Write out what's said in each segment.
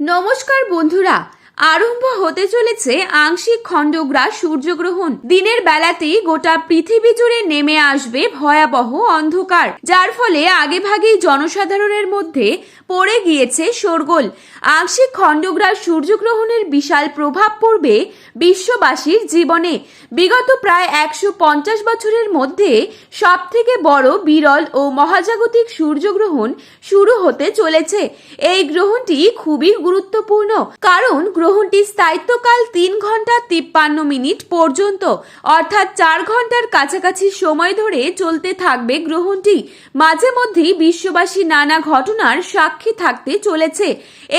নমস্কার বন্ধুরা আরম্ভ হতে চলেছে আংশিক খণ্ডগ্রাস সূর্যগ্রহণ। দিনের বেলাতেই গোটা পৃথিবী জুড়ে নেমে আসবে ভয়াবহ অন্ধকার, যার ফলে আগেভাগেই জনসাধারণের মধ্যে পড়ে গিয়েছে শোরগোল। আংশিক খণ্ডগ্রাস সূর্যগ্রহণের বিশাল প্রভাব পড়বে বিশ্ববাসীর জীবনে। বিগত প্রায় একশো পঞ্চাশ বছরের মধ্যে সব থেকে বড় বিরল ও মহাজাগতিক সূর্যগ্রহণ শুরু হতে চলেছে। এই গ্রহণটি খুবই গুরুত্বপূর্ণ, কারণ গ্রহণটি স্থায়িত্বকাল তিন ঘণ্টা তিপ্পান্ন মিনিট পর্যন্ত। অর্থাৎ চার ঘণ্টার কাছাকাছি সময় ধরে চলতে থাকবে গ্রহণটি। মাঝে মধ্যেই বিশ্ববাসী নানা ঘটনার সাক্ষী থাকতে চলেছে।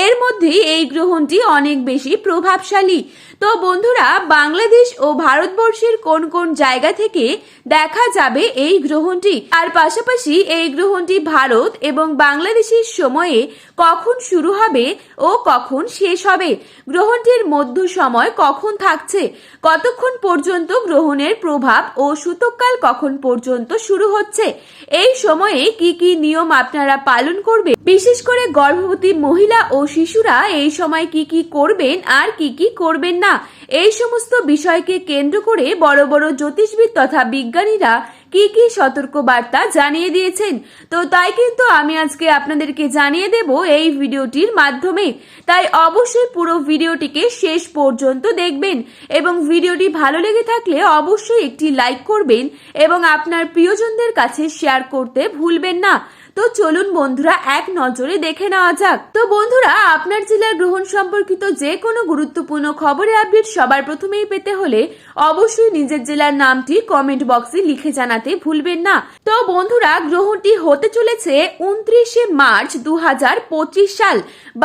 এর মধ্যেই এই গ্রহণটি অনেক বেশি প্রভাবশালী। তো বন্ধুরা, বাংলাদেশ ও ভারতবর্ষের কোন কোন জায়গা থেকে দেখা যাবে এই গ্রহণটি? আর পাশাপাশি এই গ্রহণটি ভারত এবং বাংলাদেশের সময়ে কখন শুরু হবে ও কখন শেষ হবে? গ্রহণটির মধ্য সময় কখন থাকছে, কতক্ষণ পর্যন্ত গ্রহণের প্রভাব ও সূতককাল কখন পর্যন্ত শুরু হচ্ছে, এই সময়ে কি কি নিয়ম আপনারা পালন করবে বিশেষ করে গর্ভবতী মহিলা ও শিশুরা এই সময় কি কি করবেন আর কি কি করবেন না, এই সমস্ত বিষয়কে কেন্দ্র করে বড় বড় জ্যোতিষবিদ তথা বিজ্ঞানীরা কি কি সতর্ক বার্তা জানিয়ে দিয়েছেন? তো তাই কিন্তু আমি আজকে আপনাদেরকে জানিয়ে দেব এই ভিডিওটির মাধ্যমে। তাই অবশ্যই পুরো ভিডিওটিকে শেষ পর্যন্ত দেখবেন এবং ভিডিওটি ভালো লেগে থাকলে অবশ্যই একটি লাইক করবেন এবং আপনার প্রিয়জনদের কাছে শেয়ার করতে ভুলবেন না। তো চলুন বন্ধুরা, এক নজরে দেখে নেওয়া যাক। তো বন্ধুরা, আপনার জেলার গ্রহণ সম্পর্কিত যে কোনো গুরুত্বপূর্ণ খবরের আপডেট সবার প্রথমেই পেতে হলে অবশ্যই নিজের জেলার নামটি কমেন্ট বক্সে লিখে জানাতে ভুলবেন না। তো বন্ধুরা, গ্রহণটি হতে চলেছে উনত্রিশে মার্চ দু হাজার পঁচিশ সাল।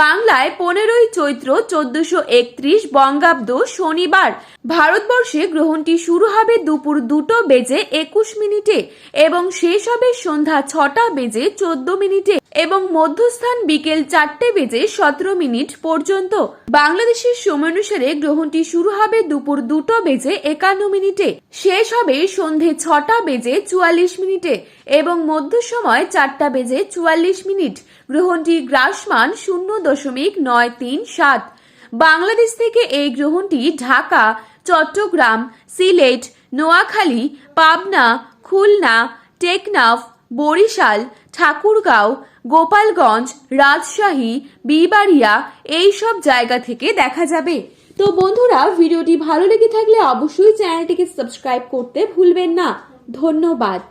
বাংলায় পনেরোই চৈত্র চোদ্দশো একত্রিশ, বঙ্গাব্দ শনিবার। ভারতবর্ষে গ্রহণটি শুরু হবে দুপুর দুটো বেজে একুশ মিনিটে এবং শেষ হবে সন্ধ্যা ছটা বেজে চোদ্দ মিনিটে এবং মধ্যস্থান বিকেল চারটে বেজে সতেরো মিনিট পর্যন্ত। বাংলাদেশের সময় অনুসারে গ্রহণটি শুরু হবে দুপুর দুটো বেজে একান্ন মিনিটে, শেষ হবে সন্ধে ছটা বেজে চুয়াল্লিশ মিনিটে এবং মধ্য সময় চারটা বেজে চুয়াল্লিশ মিনিট। গ্রহণটি গ্রাসমান শূন্য দশমিক নয় তিন সাত। বাংলাদেশ থেকে এই গ্রহণটি ঢাকা, চট্টগ্রাম, সিলেট, নোয়াখালী, পাবনা, খুলনা, টেকনাফ বরিশাল, ঠাকুরগাঁও, গোপালগঞ্জ, রাজশাহী, বিবাড়িয়া এই সব জায়গা থেকে দেখা যাবে। তো বন্ধুরা, ভিডিওটি ভালো লেগে থাকলে অবশ্যই চ্যানেলটিকে সাবস্ক্রাইব করতে ভুলবেন না। ধন্যবাদ।